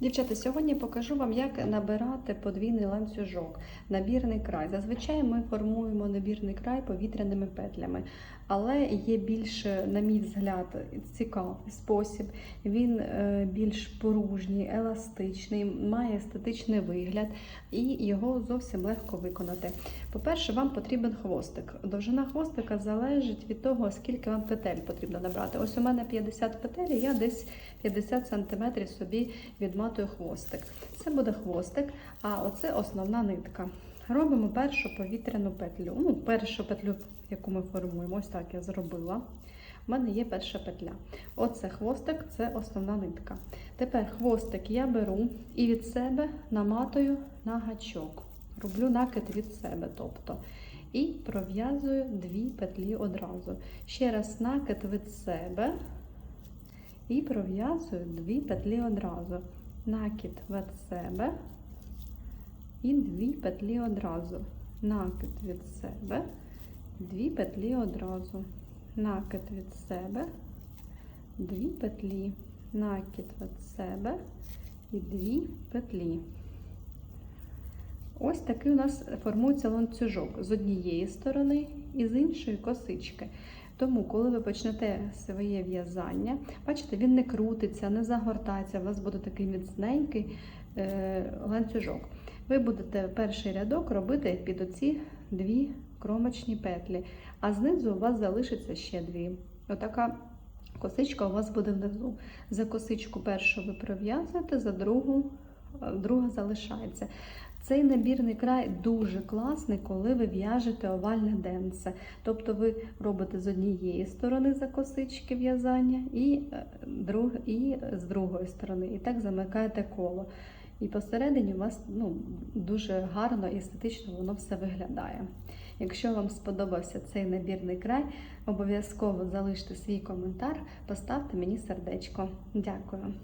Дівчата, сьогодні покажу вам, як набирати подвійний ланцюжок, набірний край. Зазвичай ми формуємо набірний край повітряними петлями, але є більш, на мій взгляд, цікавий спосіб. Він е, більш поружній, еластичний, має естетичний вигляд і його зовсім легко виконати. По-перше, вам потрібен хвостик. Довжина хвостика залежить від того, скільки вам петель потрібно набрати. Ось у мене 50 петель, я десь 50 см собі відматую хвостик. Це буде хвостик, а оце основна нитка. Робимо першу повітряну петлю. Ну, першу петлю, яку ми формуємо, ось так я зробила. У мене є перша петля. Оце хвостик, це основна нитка. Тепер хвостик я беру і від себе наматую на гачок. Роблю накид від себе, тобто. І пров'язую дві петлі одразу. Ще раз накид від себе і пров'язую дві петлі одразу. Накид від себе і дві петлі одразу. Накид від себе, дві петлі одразу. Накид від себе, дві петлі, накид від себе і дві петлі. Ось такий у нас формується ланцюжок з однієї сторони і з іншої косички. Тому, коли ви почнете своє в'язання, бачите, він не крутиться, не загортається, у вас буде такий міцненький е, ланцюжок. Ви будете перший рядок робити під оці дві кромочні петлі, а знизу у вас залишиться ще дві. Отака косичка у вас буде внизу. За косичку першу ви пров'язуєте, за другу, е, друга залишається. Цей набірний край дуже класний, коли ви в'яжете овальне денце. Тобто ви робите з однієї сторони за косички в'язання і, е, друг, і з другої сторони. І так замикаєте коло. І посередині у вас ну, дуже гарно і естетично воно все виглядає. Якщо вам сподобався цей набірний край, обов'язково залиште свій коментар, поставте мені сердечко. Дякую.